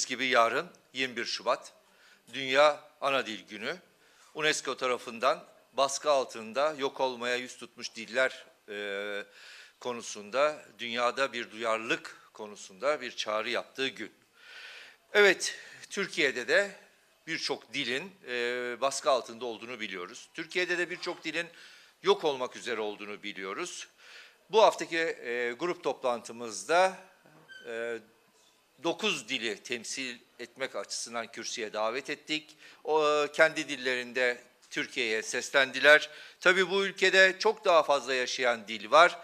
Bildiğiniz gibi yarın 21 Şubat Dünya Ana Dil Günü. UNESCO tarafından baskı altında yok olmaya yüz tutmuş diller e, konusunda dünyada bir duyarlılık konusunda bir çağrı yaptığı gün. Evet, Türkiye'de de birçok dilin e, baskı altında olduğunu biliyoruz. Türkiye'de de birçok dilin yok olmak üzere olduğunu biliyoruz. Bu haftaki e, grup toplantımızda e, 9 dili temsil etmek açısından kürsüye davet ettik. O, kendi dillerinde Türkiye'ye seslendiler. Tabii bu ülkede çok daha fazla yaşayan dil var.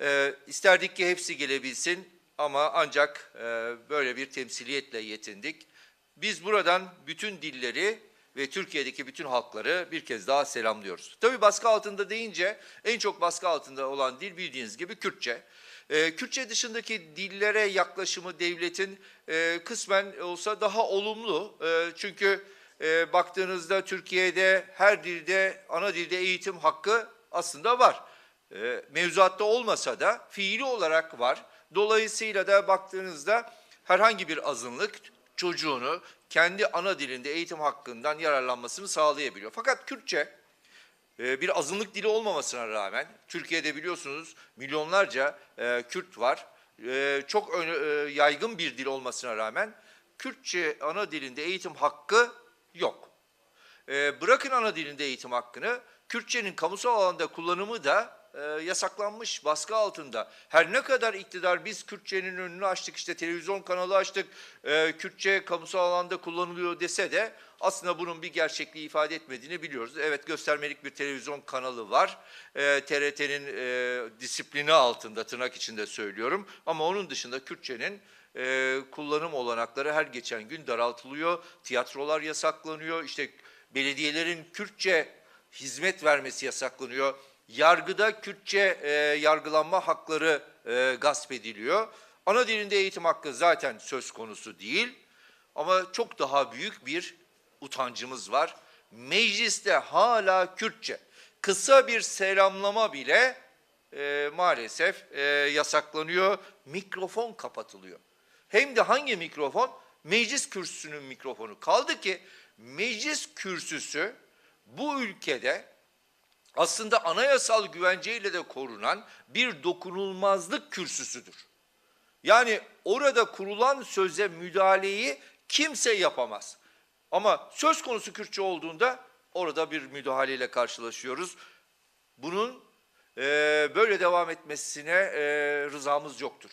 Ee, isterdik ki hepsi gelebilsin ama ancak e, böyle bir temsiliyetle yetindik. Biz buradan bütün dilleri ve Türkiye'deki bütün halkları bir kez daha selamlıyoruz. Tabii baskı altında deyince en çok baskı altında olan dil bildiğiniz gibi Kürtçe. Ee, Kürtçe dışındaki dillere yaklaşımı devletin e, kısmen olsa daha olumlu. E, çünkü e, baktığınızda Türkiye'de her dilde, ana dilde eğitim hakkı aslında var. E, mevzuatta olmasa da fiili olarak var. Dolayısıyla da baktığınızda herhangi bir azınlık çocuğunu kendi ana dilinde eğitim hakkından yararlanmasını sağlayabiliyor. Fakat Kürtçe e, bir azınlık dili olmamasına rağmen Türkiye'de biliyorsunuz milyonlarca e, Kürt var. E, çok e, yaygın bir dil olmasına rağmen Kürtçe ana dilinde eğitim hakkı yok. E, bırakın ana dilinde eğitim hakkını, Kürtçenin kamusal alanda kullanımı da e, yasaklanmış, baskı altında. Her ne kadar iktidar biz Kürtçenin önünü açtık, işte televizyon kanalı açtık, e, Kürtçe kamusal alanda kullanılıyor dese de aslında bunun bir gerçekliği ifade etmediğini biliyoruz. Evet göstermelik bir televizyon kanalı var. E, TRT'nin e, disiplini altında tırnak içinde söylüyorum. Ama onun dışında Kürtçenin e, kullanım olanakları her geçen gün daraltılıyor. Tiyatrolar yasaklanıyor. İşte belediyelerin Kürtçe hizmet vermesi yasaklanıyor. Yargıda Kürtçe e, yargılanma hakları e, gasp ediliyor. Ana dilinde eğitim hakkı zaten söz konusu değil. Ama çok daha büyük bir utancımız var. Mecliste hala Kürtçe. Kısa bir selamlama bile e, maalesef e, yasaklanıyor. Mikrofon kapatılıyor. Hem de hangi mikrofon? Meclis kürsüsünün mikrofonu. Kaldı ki meclis kürsüsü bu ülkede aslında anayasal güvenceyle de korunan bir dokunulmazlık kürsüsüdür. Yani orada kurulan söze müdahaleyi kimse yapamaz. Ama söz konusu Kürtçe olduğunda orada bir müdahaleyle karşılaşıyoruz. Bunun e, böyle devam etmesine e, rızamız yoktur.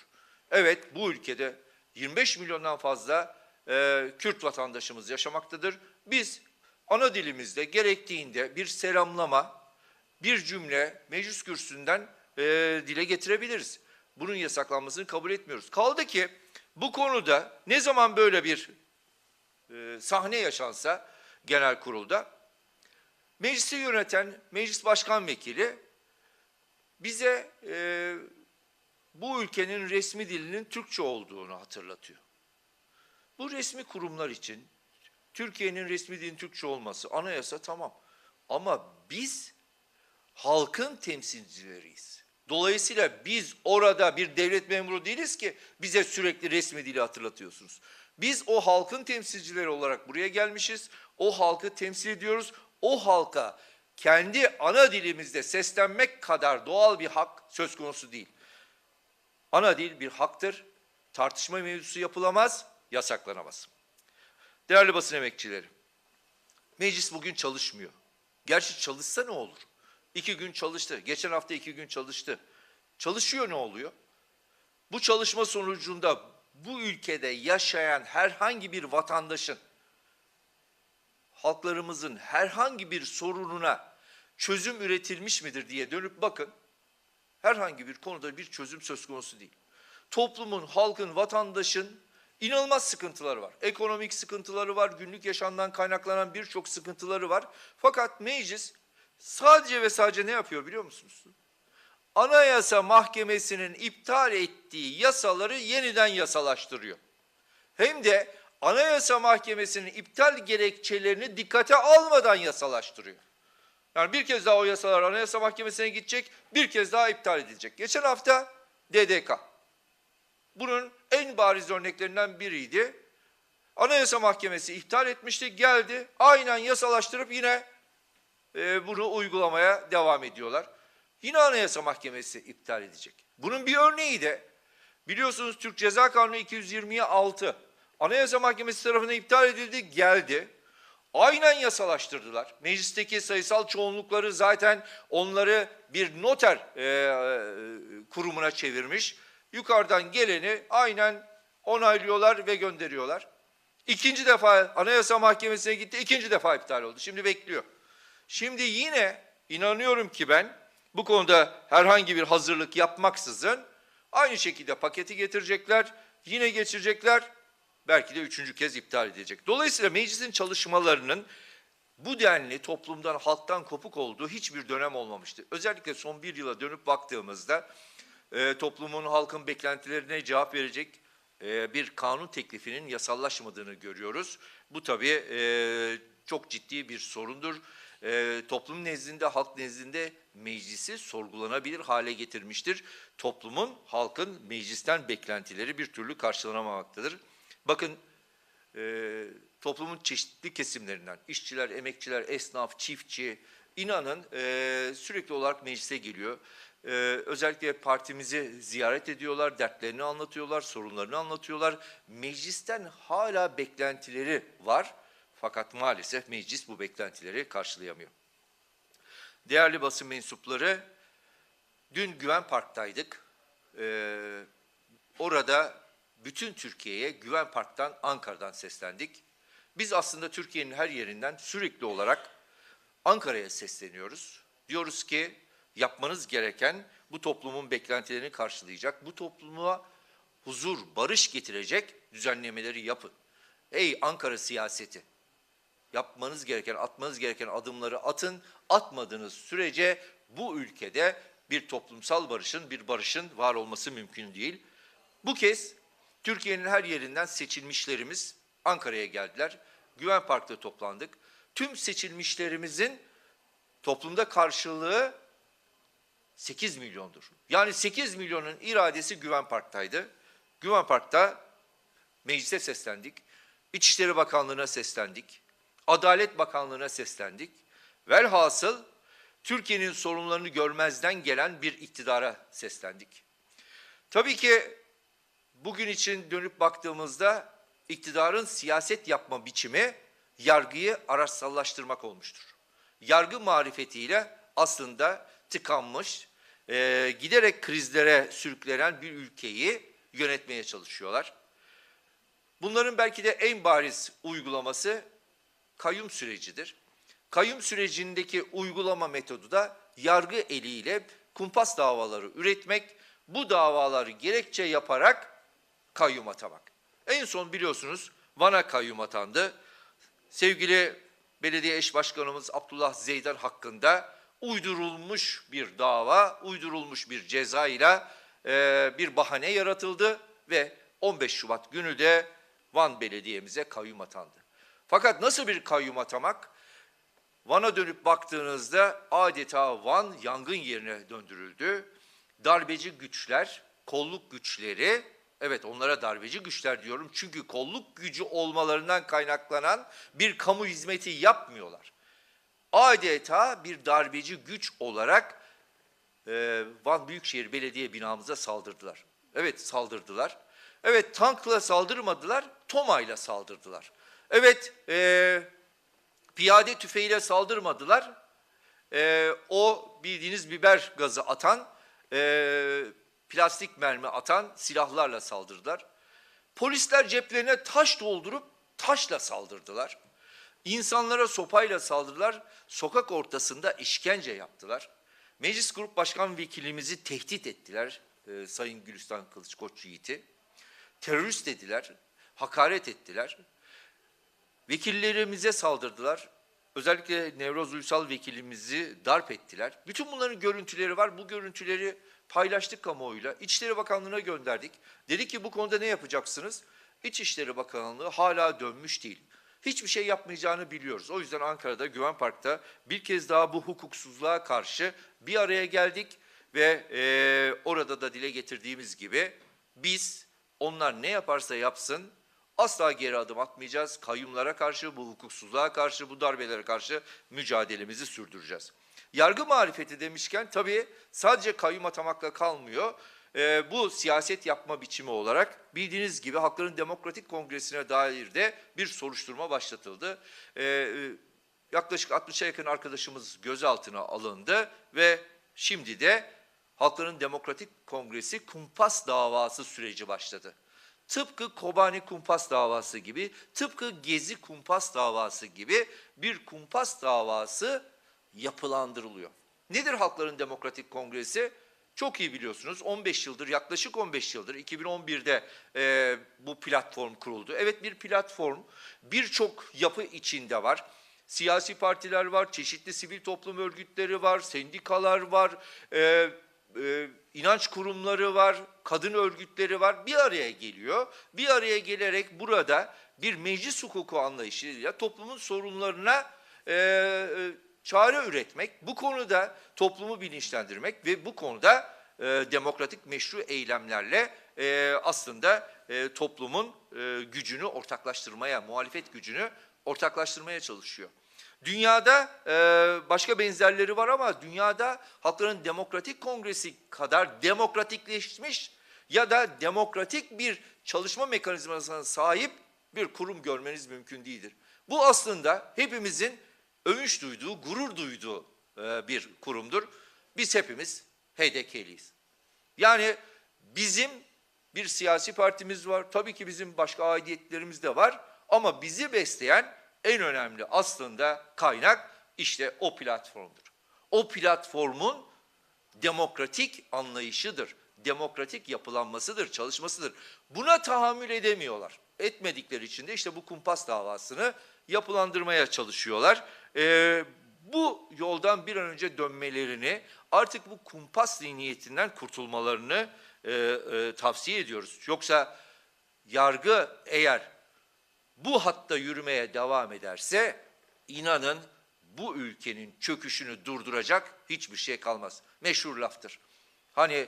Evet bu ülkede 25 milyondan fazla e, Kürt vatandaşımız yaşamaktadır. Biz ana dilimizde gerektiğinde bir selamlama, bir cümle meclis kürsüsünden e, dile getirebiliriz. Bunun yasaklanmasını kabul etmiyoruz. Kaldı ki bu konuda ne zaman böyle bir e, sahne yaşansa genel kurulda meclisi yöneten meclis başkan vekili bize e, bu ülkenin resmi dilinin Türkçe olduğunu hatırlatıyor. Bu resmi kurumlar için Türkiye'nin resmi dilinin Türkçe olması anayasa tamam. Ama biz halkın temsilcileriyiz. Dolayısıyla biz orada bir devlet memuru değiliz ki bize sürekli resmi dili hatırlatıyorsunuz. Biz o halkın temsilcileri olarak buraya gelmişiz. O halkı temsil ediyoruz. O halka kendi ana dilimizde seslenmek kadar doğal bir hak söz konusu değil. Ana dil bir haktır. Tartışma mevzusu yapılamaz, yasaklanamaz. Değerli basın emekçileri, meclis bugün çalışmıyor. Gerçi çalışsa ne olur? İki gün çalıştı. Geçen hafta iki gün çalıştı. Çalışıyor ne oluyor? Bu çalışma sonucunda bu ülkede yaşayan herhangi bir vatandaşın, halklarımızın herhangi bir sorununa çözüm üretilmiş midir diye dönüp bakın. Herhangi bir konuda bir çözüm söz konusu değil. Toplumun, halkın, vatandaşın inanılmaz sıkıntıları var. Ekonomik sıkıntıları var, günlük yaşamdan kaynaklanan birçok sıkıntıları var. Fakat meclis sadece ve sadece ne yapıyor biliyor musunuz? Anayasa Mahkemesi'nin iptal ettiği yasaları yeniden yasalaştırıyor. Hem de Anayasa Mahkemesi'nin iptal gerekçelerini dikkate almadan yasalaştırıyor. Yani bir kez daha o yasalar Anayasa Mahkemesi'ne gidecek, bir kez daha iptal edilecek. Geçen hafta DDK. Bunun en bariz örneklerinden biriydi. Anayasa Mahkemesi iptal etmişti, geldi. Aynen yasalaştırıp yine e, bunu uygulamaya devam ediyorlar. Yine Anayasa Mahkemesi iptal edecek. Bunun bir örneği de biliyorsunuz Türk Ceza Kanunu 220'ye 6 Anayasa Mahkemesi tarafından iptal edildi, geldi. Aynen yasalaştırdılar. Meclisteki sayısal çoğunlukları zaten onları bir noter e, e, kurumuna çevirmiş. Yukarıdan geleni aynen onaylıyorlar ve gönderiyorlar. İkinci defa Anayasa Mahkemesi'ne gitti, ikinci defa iptal oldu. Şimdi bekliyor. Şimdi yine inanıyorum ki ben bu konuda herhangi bir hazırlık yapmaksızın aynı şekilde paketi getirecekler, yine geçirecekler, belki de üçüncü kez iptal edecek. Dolayısıyla meclisin çalışmalarının bu denli toplumdan, halktan kopuk olduğu hiçbir dönem olmamıştı. Özellikle son bir yıla dönüp baktığımızda e, toplumun, halkın beklentilerine cevap verecek e, bir kanun teklifinin yasallaşmadığını görüyoruz. Bu tabii e, çok ciddi bir sorundur. E, toplum nezdinde, halk nezdinde meclisi sorgulanabilir hale getirmiştir. Toplumun, halkın meclisten beklentileri bir türlü karşılanamamaktadır. Bakın e, toplumun çeşitli kesimlerinden, işçiler, emekçiler, esnaf, çiftçi, inanın e, sürekli olarak meclise geliyor. E, özellikle partimizi ziyaret ediyorlar, dertlerini anlatıyorlar, sorunlarını anlatıyorlar. Meclisten hala beklentileri var fakat maalesef meclis bu beklentileri karşılayamıyor. Değerli basın mensupları, dün Güven Park'taydık. Ee, orada bütün Türkiye'ye Güven Park'tan, Ankara'dan seslendik. Biz aslında Türkiye'nin her yerinden sürekli olarak Ankara'ya sesleniyoruz. Diyoruz ki yapmanız gereken bu toplumun beklentilerini karşılayacak, bu topluma huzur, barış getirecek düzenlemeleri yapın. Ey Ankara siyaseti! Yapmanız gereken, atmanız gereken adımları atın. Atmadığınız sürece bu ülkede bir toplumsal barışın, bir barışın var olması mümkün değil. Bu kez Türkiye'nin her yerinden seçilmişlerimiz Ankara'ya geldiler. Güven Park'ta toplandık. Tüm seçilmişlerimizin toplumda karşılığı 8 milyondur. Yani 8 milyonun iradesi Güven Park'taydı. Güven Park'ta meclise seslendik. İçişleri Bakanlığı'na seslendik. Adalet Bakanlığı'na seslendik. Velhasıl Türkiye'nin sorunlarını görmezden gelen bir iktidara seslendik. Tabii ki bugün için dönüp baktığımızda iktidarın siyaset yapma biçimi yargıyı araçsallaştırmak olmuştur. Yargı marifetiyle aslında tıkanmış, e, giderek krizlere sürüklenen bir ülkeyi yönetmeye çalışıyorlar. Bunların belki de en bariz uygulaması kayyum sürecidir. Kayyum sürecindeki uygulama metodu da yargı eliyle kumpas davaları üretmek, bu davaları gerekçe yaparak kayyum atamak. En son biliyorsunuz Van'a kayyum atandı. Sevgili belediye eş başkanımız Abdullah Zeydan hakkında uydurulmuş bir dava, uydurulmuş bir ceza ile e, bir bahane yaratıldı ve 15 Şubat günü de Van Belediye'mize kayyum atandı. Fakat nasıl bir kayyum atamak? Van'a dönüp baktığınızda adeta Van yangın yerine döndürüldü. Darbeci güçler, kolluk güçleri, evet onlara darbeci güçler diyorum çünkü kolluk gücü olmalarından kaynaklanan bir kamu hizmeti yapmıyorlar. Adeta bir darbeci güç olarak e, Van Büyükşehir Belediye binamıza saldırdılar. Evet saldırdılar. Evet tankla saldırmadılar, tomayla saldırdılar. Evet, e, piyade tüfeğiyle saldırmadılar. E, o bildiğiniz biber gazı atan, e, plastik mermi atan silahlarla saldırdılar. Polisler ceplerine taş doldurup taşla saldırdılar. İnsanlara sopayla saldırdılar, sokak ortasında işkence yaptılar. Meclis Grup Başkan Vekilimizi tehdit ettiler, e, Sayın Gülistan Kılıç Koç Yiğit'i. Terörist dediler, hakaret ettiler. Vekillerimize saldırdılar. Özellikle Nevroz Uysal vekilimizi darp ettiler. Bütün bunların görüntüleri var. Bu görüntüleri paylaştık kamuoyuyla. İçişleri Bakanlığı'na gönderdik. Dedi ki bu konuda ne yapacaksınız? İçişleri Bakanlığı hala dönmüş değil. Hiçbir şey yapmayacağını biliyoruz. O yüzden Ankara'da Güven Park'ta bir kez daha bu hukuksuzluğa karşı bir araya geldik ve e, orada da dile getirdiğimiz gibi biz onlar ne yaparsa yapsın asla geri adım atmayacağız. Kayyumlara karşı, bu hukuksuzluğa karşı, bu darbelere karşı mücadelemizi sürdüreceğiz. Yargı marifeti demişken tabii sadece kayyum atamakla kalmıyor. Ee, bu siyaset yapma biçimi olarak bildiğiniz gibi Halkların Demokratik Kongresi'ne dair de bir soruşturma başlatıldı. Ee, yaklaşık 60'a yakın arkadaşımız gözaltına alındı ve şimdi de Halkların Demokratik Kongresi kumpas davası süreci başladı. Tıpkı Kobani kumpas davası gibi, tıpkı Gezi kumpas davası gibi bir kumpas davası yapılandırılıyor. Nedir Halkların Demokratik Kongresi? Çok iyi biliyorsunuz 15 yıldır yaklaşık 15 yıldır 2011'de e, bu platform kuruldu. Evet bir platform birçok yapı içinde var. Siyasi partiler var, çeşitli sivil toplum örgütleri var, sendikalar var, e, e, inanç kurumları var, kadın örgütleri var. Bir araya geliyor. Bir araya gelerek burada bir meclis hukuku anlayışıyla toplumun sorunlarına e, e, çare üretmek, bu konuda toplumu bilinçlendirmek ve bu konuda e, demokratik meşru eylemlerle e, aslında e, toplumun e, gücünü ortaklaştırmaya, muhalefet gücünü ortaklaştırmaya çalışıyor. Dünyada e, başka benzerleri var ama dünyada Halkların Demokratik Kongresi kadar demokratikleşmiş ya da demokratik bir çalışma mekanizmasına sahip bir kurum görmeniz mümkün değildir. Bu aslında hepimizin övünç duyduğu, gurur duyduğu e, bir kurumdur. Biz hepimiz HDK'liyiz. Yani bizim bir siyasi partimiz var. Tabii ki bizim başka aidiyetlerimiz de var. Ama bizi besleyen en önemli aslında kaynak işte o platformdur. O platformun demokratik anlayışıdır. Demokratik yapılanmasıdır, çalışmasıdır. Buna tahammül edemiyorlar. Etmedikleri için de işte bu kumpas davasını yapılandırmaya çalışıyorlar. Ee, bu yoldan bir an önce dönmelerini, artık bu kumpas zihniyetinden kurtulmalarını e, e, tavsiye ediyoruz. Yoksa yargı eğer bu hatta yürümeye devam ederse inanın bu ülkenin çöküşünü durduracak hiçbir şey kalmaz. Meşhur laftır. Hani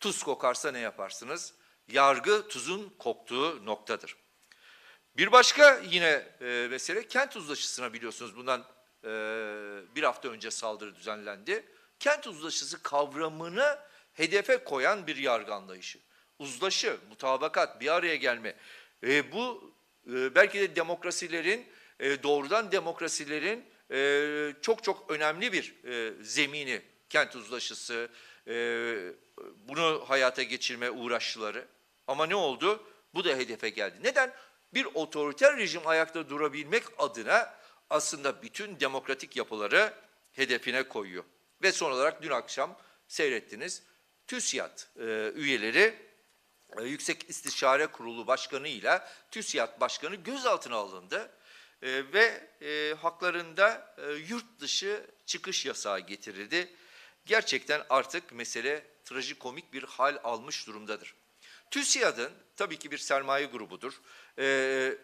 tuz kokarsa ne yaparsınız? Yargı tuzun koktuğu noktadır. Bir başka yine e, mesele kent uzlaşısına biliyorsunuz bundan e, bir hafta önce saldırı düzenlendi. Kent uzlaşısı kavramını hedefe koyan bir yargı anlayışı. Uzlaşı, mutabakat, bir araya gelme. E, bu e, belki de demokrasilerin, e, doğrudan demokrasilerin e, çok çok önemli bir e, zemini. Kent uzlaşısı, bunu hayata geçirme uğraşları. Ama ne oldu? Bu da hedefe geldi. Neden? Bir otoriter rejim ayakta durabilmek adına aslında bütün demokratik yapıları hedefine koyuyor. Ve son olarak dün akşam seyrettiniz. TÜSİAD üyeleri Yüksek İstişare Kurulu Başkanı ile TÜSİAD Başkanı gözaltına alındı e, ve e, haklarında e, yurt dışı çıkış yasağı getirildi. Gerçekten artık mesele trajikomik bir hal almış durumdadır. TÜSİAD'ın tabii ki bir sermaye grubudur. E,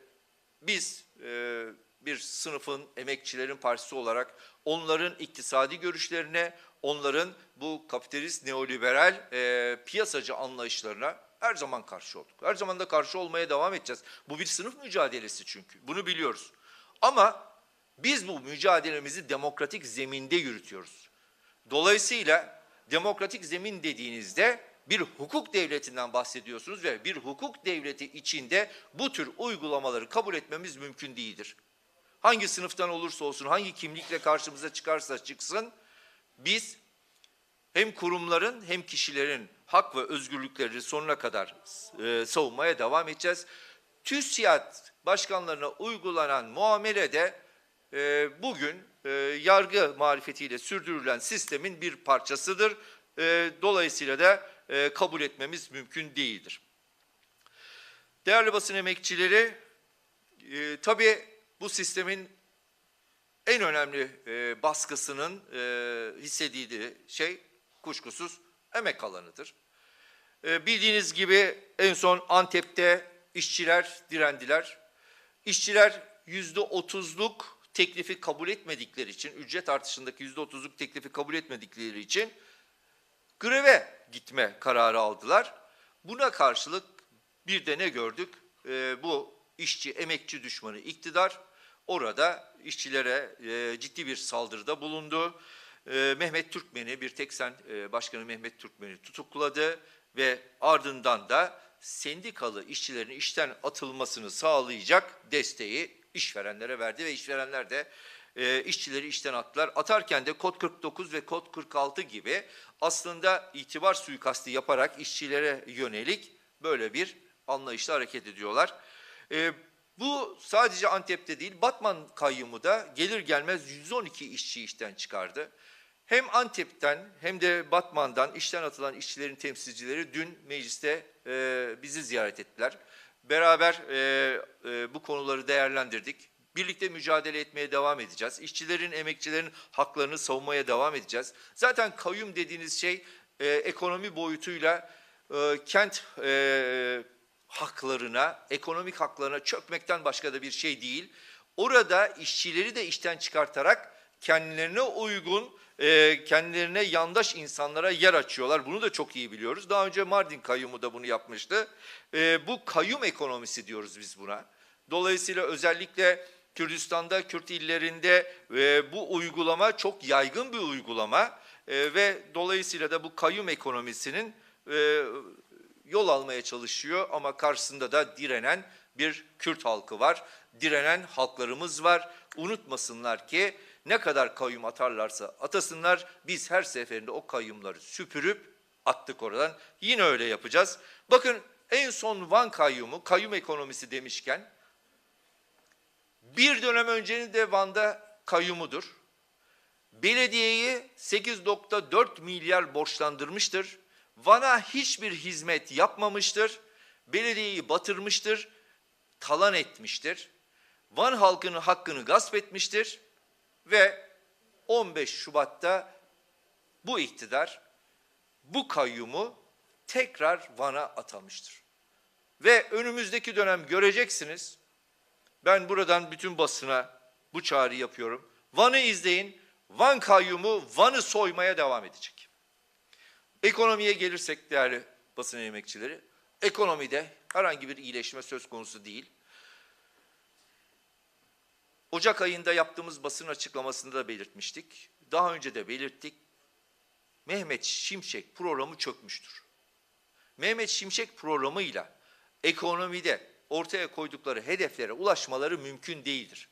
biz e, bir sınıfın, emekçilerin partisi olarak onların iktisadi görüşlerine, onların bu kapitalist neoliberal e, piyasacı anlayışlarına her zaman karşı olduk. Her zaman da karşı olmaya devam edeceğiz. Bu bir sınıf mücadelesi çünkü. Bunu biliyoruz. Ama biz bu mücadelemizi demokratik zeminde yürütüyoruz. Dolayısıyla demokratik zemin dediğinizde bir hukuk devletinden bahsediyorsunuz ve bir hukuk devleti içinde bu tür uygulamaları kabul etmemiz mümkün değildir. Hangi sınıftan olursa olsun, hangi kimlikle karşımıza çıkarsa çıksın, biz hem kurumların hem kişilerin hak ve özgürlükleri sonuna kadar e, savunmaya devam edeceğiz. TÜSİAD başkanlarına uygulanan muamele de e, bugün e, yargı marifetiyle sürdürülen sistemin bir parçasıdır. E, dolayısıyla da e, kabul etmemiz mümkün değildir. Değerli basın emekçileri, e, tabii bu sistemin en önemli e, baskısının e, hissedildiği şey kuşkusuz emek alanıdır. E, bildiğiniz gibi en son Antep'te işçiler direndiler. İşçiler yüzde otuzluk teklifi kabul etmedikleri için, ücret artışındaki yüzde otuzluk teklifi kabul etmedikleri için greve gitme kararı aldılar. Buna karşılık bir de ne gördük? E, bu işçi, emekçi düşmanı iktidar orada işçilere e, ciddi bir saldırıda bulundu. E, Mehmet Türkmen'i, bir Teksen e, Başkanı Mehmet Türkmen'i tutukladı ve ardından da sendikalı işçilerin işten atılmasını sağlayacak desteği işverenlere verdi ve işverenler de e, işçileri işten attılar. Atarken de kod 49 ve kod 46 gibi aslında itibar suikasti yaparak işçilere yönelik böyle bir anlayışla hareket ediyorlar. E, bu sadece Antep'te değil, Batman kayyumu da gelir gelmez 112 işçi işten çıkardı. Hem Antep'ten hem de Batman'dan işten atılan işçilerin temsilcileri dün mecliste e, bizi ziyaret ettiler. Beraber e, e, bu konuları değerlendirdik. Birlikte mücadele etmeye devam edeceğiz. İşçilerin, emekçilerin haklarını savunmaya devam edeceğiz. Zaten kayyum dediğiniz şey e, ekonomi boyutuyla e, kent e, haklarına, ekonomik haklarına çökmekten başka da bir şey değil. Orada işçileri de işten çıkartarak kendilerine uygun, e, kendilerine yandaş insanlara yer açıyorlar. Bunu da çok iyi biliyoruz. Daha önce Mardin kayyumu da bunu yapmıştı. E, bu kayyum ekonomisi diyoruz biz buna. Dolayısıyla özellikle Kürdistan'da, Kürt illerinde e, bu uygulama çok yaygın bir uygulama ve dolayısıyla da bu kayyum ekonomisinin yol almaya çalışıyor ama karşısında da direnen bir Kürt halkı var. Direnen halklarımız var. Unutmasınlar ki ne kadar kayyum atarlarsa atasınlar biz her seferinde o kayyumları süpürüp attık oradan. Yine öyle yapacağız. Bakın en son Van kayyumu, kayyum ekonomisi demişken bir dönem öncenin de Van'da kayyumudur. Belediyeyi 8.4 milyar borçlandırmıştır. Van'a hiçbir hizmet yapmamıştır. Belediyeyi batırmıştır, talan etmiştir. Van halkının hakkını gasp etmiştir ve 15 Şubat'ta bu iktidar bu kayyumu tekrar Van'a atamıştır. Ve önümüzdeki dönem göreceksiniz. Ben buradan bütün basına bu çağrı yapıyorum. Van'ı izleyin. Van kayyumu Van'ı soymaya devam edecek. Ekonomiye gelirsek değerli basın emekçileri, ekonomide herhangi bir iyileşme söz konusu değil. Ocak ayında yaptığımız basın açıklamasında da belirtmiştik. Daha önce de belirttik. Mehmet Şimşek programı çökmüştür. Mehmet Şimşek programıyla ekonomide ortaya koydukları hedeflere ulaşmaları mümkün değildir.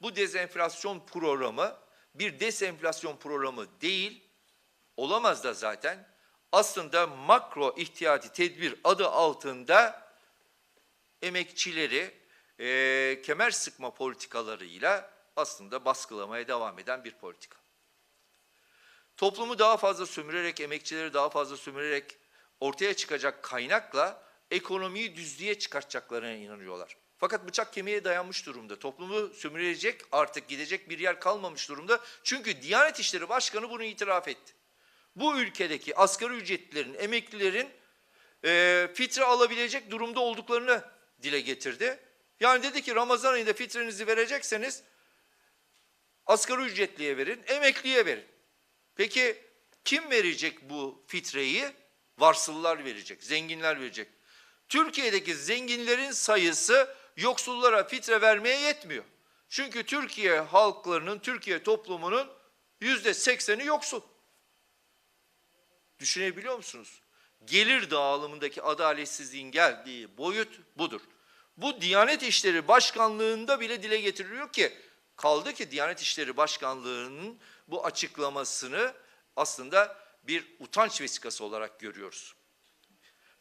Bu dezenflasyon programı bir desenflasyon programı değil, olamaz da zaten. Aslında makro ihtiyati tedbir adı altında emekçileri e, kemer sıkma politikalarıyla aslında baskılamaya devam eden bir politika. Toplumu daha fazla sömürerek, emekçileri daha fazla sömürerek ortaya çıkacak kaynakla ekonomiyi düzlüğe çıkartacaklarına inanıyorlar. Fakat bıçak kemiğe dayanmış durumda. Toplumu sömürecek artık gidecek bir yer kalmamış durumda. Çünkü Diyanet İşleri Başkanı bunu itiraf etti. Bu ülkedeki asgari ücretlilerin, emeklilerin e, fitre alabilecek durumda olduklarını dile getirdi. Yani dedi ki Ramazan ayında fitrenizi verecekseniz asgari ücretliye verin, emekliye verin. Peki kim verecek bu fitreyi? Varsıllar verecek, zenginler verecek. Türkiye'deki zenginlerin sayısı yoksullara fitre vermeye yetmiyor. Çünkü Türkiye halklarının, Türkiye toplumunun yüzde sekseni yoksul. Düşünebiliyor musunuz? Gelir dağılımındaki adaletsizliğin geldiği boyut budur. Bu Diyanet İşleri Başkanlığı'nda bile dile getiriliyor ki kaldı ki Diyanet İşleri Başkanlığı'nın bu açıklamasını aslında bir utanç vesikası olarak görüyoruz.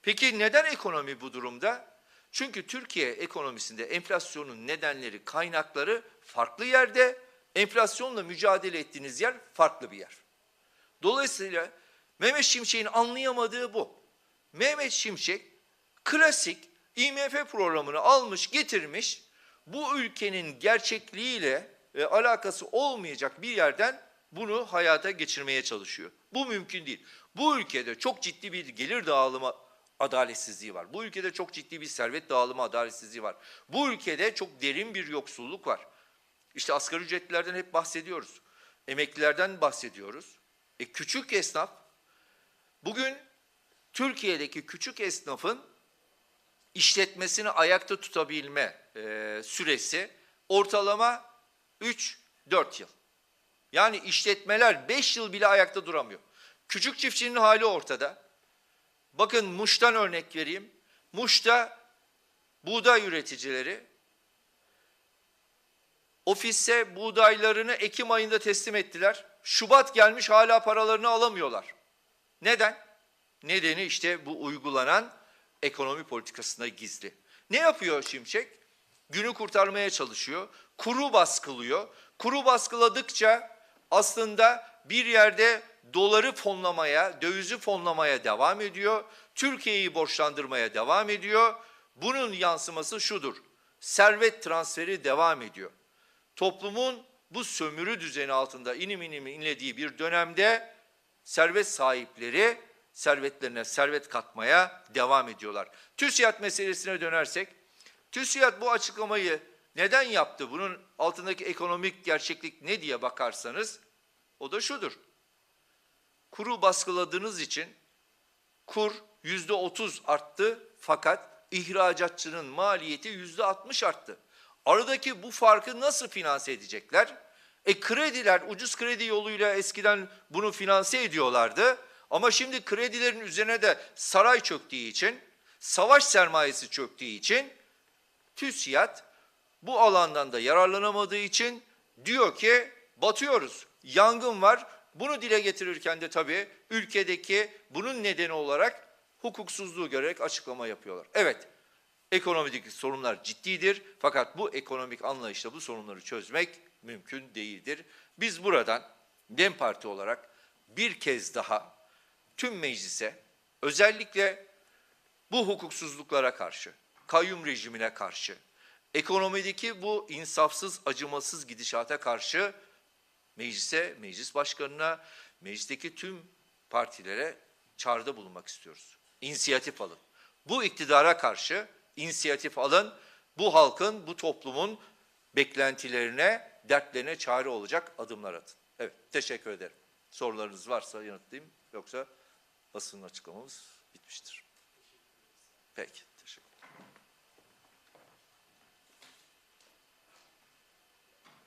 Peki neden ekonomi bu durumda? Çünkü Türkiye ekonomisinde enflasyonun nedenleri, kaynakları farklı yerde, enflasyonla mücadele ettiğiniz yer farklı bir yer. Dolayısıyla Mehmet Şimşek'in anlayamadığı bu. Mehmet Şimşek klasik IMF programını almış getirmiş bu ülkenin gerçekliğiyle e, alakası olmayacak bir yerden bunu hayata geçirmeye çalışıyor. Bu mümkün değil. Bu ülkede çok ciddi bir gelir dağılımı adaletsizliği var. Bu ülkede çok ciddi bir servet dağılımı adaletsizliği var. Bu ülkede çok derin bir yoksulluk var. İşte asgari ücretlilerden hep bahsediyoruz. Emeklilerden bahsediyoruz. E küçük esnaf, bugün Türkiye'deki küçük esnafın işletmesini ayakta tutabilme e, süresi ortalama 3-4 yıl. Yani işletmeler 5 yıl bile ayakta duramıyor. Küçük çiftçinin hali ortada. Bakın Muş'tan örnek vereyim. Muş'ta buğday üreticileri ofise buğdaylarını Ekim ayında teslim ettiler. Şubat gelmiş hala paralarını alamıyorlar. Neden? Nedeni işte bu uygulanan ekonomi politikasında gizli. Ne yapıyor Şimşek? Günü kurtarmaya çalışıyor. Kuru baskılıyor. Kuru baskıladıkça aslında bir yerde doları fonlamaya, dövizi fonlamaya devam ediyor. Türkiye'yi borçlandırmaya devam ediyor. Bunun yansıması şudur. Servet transferi devam ediyor. Toplumun bu sömürü düzeni altında inim inim inlediği bir dönemde servet sahipleri servetlerine servet katmaya devam ediyorlar. TÜSİAD meselesine dönersek, TÜSİAD bu açıklamayı neden yaptı? Bunun altındaki ekonomik gerçeklik ne diye bakarsanız o da şudur. Kuru baskıladığınız için kur yüzde otuz arttı fakat ihracatçının maliyeti yüzde altmış arttı. Aradaki bu farkı nasıl finanse edecekler? E krediler ucuz kredi yoluyla eskiden bunu finanse ediyorlardı. Ama şimdi kredilerin üzerine de saray çöktüğü için, savaş sermayesi çöktüğü için TÜSİAD bu alandan da yararlanamadığı için diyor ki batıyoruz. Yangın var. Bunu dile getirirken de tabii ülkedeki bunun nedeni olarak hukuksuzluğu görerek açıklama yapıyorlar. Evet, ekonomideki sorunlar ciddidir fakat bu ekonomik anlayışla bu sorunları çözmek mümkün değildir. Biz buradan DEM Parti olarak bir kez daha tüm meclise özellikle bu hukuksuzluklara karşı, kayyum rejimine karşı, ekonomideki bu insafsız, acımasız gidişata karşı meclise, meclis başkanına, meclisteki tüm partilere çağrıda bulunmak istiyoruz. İnisiyatif alın. Bu iktidara karşı inisiyatif alın. Bu halkın, bu toplumun beklentilerine, dertlerine çare olacak adımlar atın. Evet, teşekkür ederim. Sorularınız varsa yanıtlayayım. Yoksa basının açıklamamız bitmiştir. Peki.